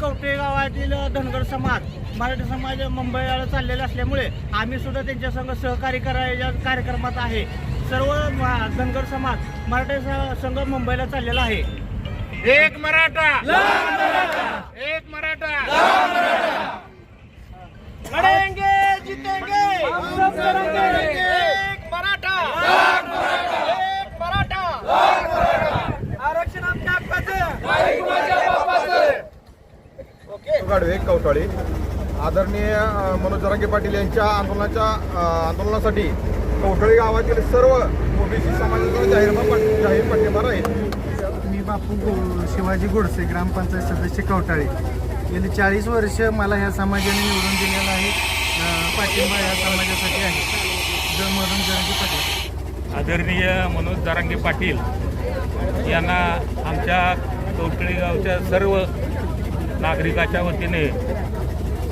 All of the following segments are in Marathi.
कवटे गावातील धनगर समाज मराठी समाज मुंबईला चाललेला असल्यामुळे आम्ही सुद्धा त्यांच्या संघ सहकार्य करायच्या कार्यक्रमात आहे. सर्व धनगर समाज मराठी संघ मुंबईला चाललेला आहे. एक मराठा! एक मराठा! लढेंगे जितेंगे एक मराठा एक मराठा आरक्षण आमच्या हक्काचं गाडवे कवटाळे. आदरणीय अ, मनोज जरांगे पाटील यांच्या आंदोलनाच्या आंदोलनासाठी कवटाळे गावातील सर्व ओबीसी समाजाचा जाहीर जाहीर पाठिंबा राहील. मी बापू गो शिवाजी गोडसे ग्रामपंचायत सदस्य कवटाळे. गेली चाळीस वर्ष मला ह्या समाजाने निवडून दिलेलं आहे. पाठिंबा ह्या समाजासाठी आहे. जर जरांगे पाटील. आदरणीय मनोज दारांगे पाटील यांना आमच्या कवटळी गावच्या सर्व नागरिकाच्या वतीने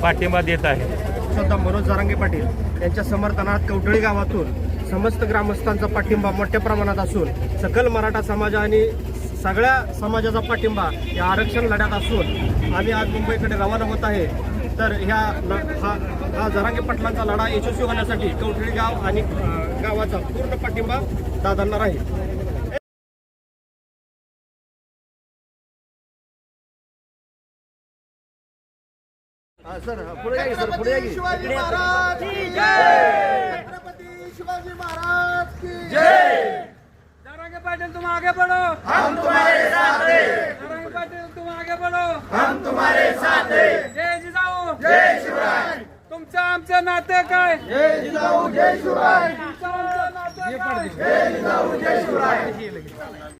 पाठिंबा देत आहे. स्वतः मनोज जारांगे पाटील यांच्या समर्थनात कवठळी गावातून समस्त ग्रामस्थांचा पाठिंबा मोठ्या प्रमाणात असून सकल मराठा समाज आणि सगळ्या समाजाचा पाठिंबा या आरक्षण लढ्यात असून आम्ही आज मुंबईकडे रवाना होत आहे. तर ह्या ल- हा हा जरांगे पाटलांचा लढा यशस्वी होण्यासाठी कवठळी गाव आणि गावाचा पूर्ण पाठिंबा दादांना राहील. सर पुढे या सर पुढे या शिवाजी महाराज की जय! छत्रपती शिवाजी महाराज की जय! नारंगी पाटिल तुम आगे बढ़ो। हम तुम्हारे साथ हैं। नारंगी पाटिल तुम आगे बढ़ो। हम तुम्हारे साथ हैं। जय जिजाऊ। जय शिवराय। तुमचं आमचं नातं काय? जय जिजाऊ जय शिवराय। तुमचं आमचं नातं काय? जय जिजाऊ जय शिवराय।